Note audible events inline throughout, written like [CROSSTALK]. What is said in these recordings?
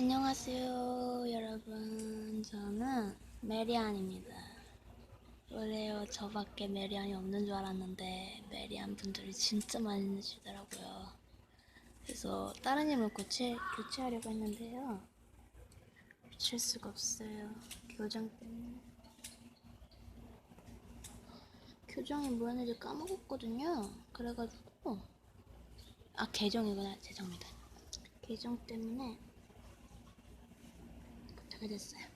안녕하세요, 여러분. 저는 메리안입니다. 원래요, 저밖에 메리안이 없는 줄 알았는데, 메리안 분들이 진짜 많이 계시더라고요. 그래서 다른 이름을 교체, 교체하려고 했는데요. 교체할 수가 없어요. 교정 때문에. 교정이 뭐였는지 까먹었거든요. 그래가지고, 아, 계정이구나. 죄송합니다. 계정 때문에 못하게 됐어요.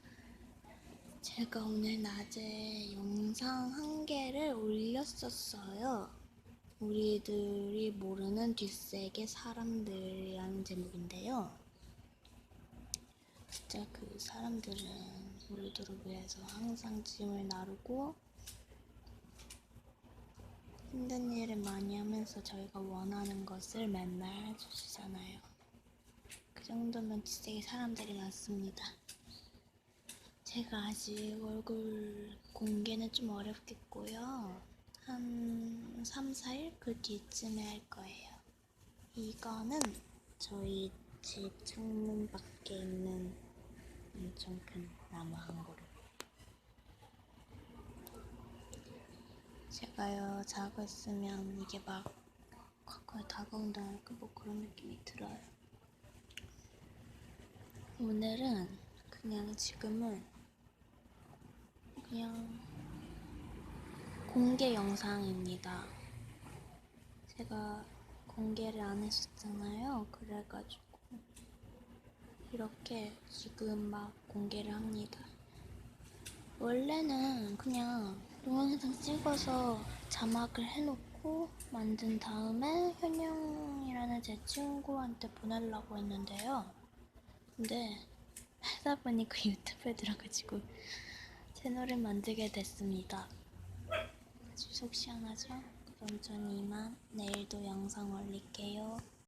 제가 오늘 낮에 영상 한 개를 올렸었어요. 우리들이 모르는 뒷세계 사람들이라는 제목인데요. 진짜 그 사람들은 우리들을 위해서 항상 짐을 나르고 힘든 일을 많이 하면서 저희가 원하는 것을 맨날 해주시잖아요. 그 정도면 뒷세계 사람들이 많습니다. 제가 아직 얼굴 공개는 좀 어렵겠고요. 한 3, 4일 그 뒤쯤에 할 거예요. 이거는 저희 집 창문 밖에 있는 엄청 큰 나무 한 그루. 제가요, 자고 있으면 이게 막 가까이 다가온다랄까 뭐 그런 느낌이 들어요. 오늘은 그냥 지금은 그냥 공개 영상입니다. 제가 공개를 안 했었잖아요. 그래가지고 이렇게 지금 막 공개를 합니다. 원래는 그냥 동영상 찍어서 자막을 해놓고 만든 다음에 현영이라는 제 친구한테 보내려고 했는데요. 근데 [LAUGHS] 하다 보니까 [LAUGHS] 유튜브에 들어가지고 채널을 만들게 됐습니다. 아주 속 시원하죠? 그럼 전 이만 내일도 영상 올릴게요.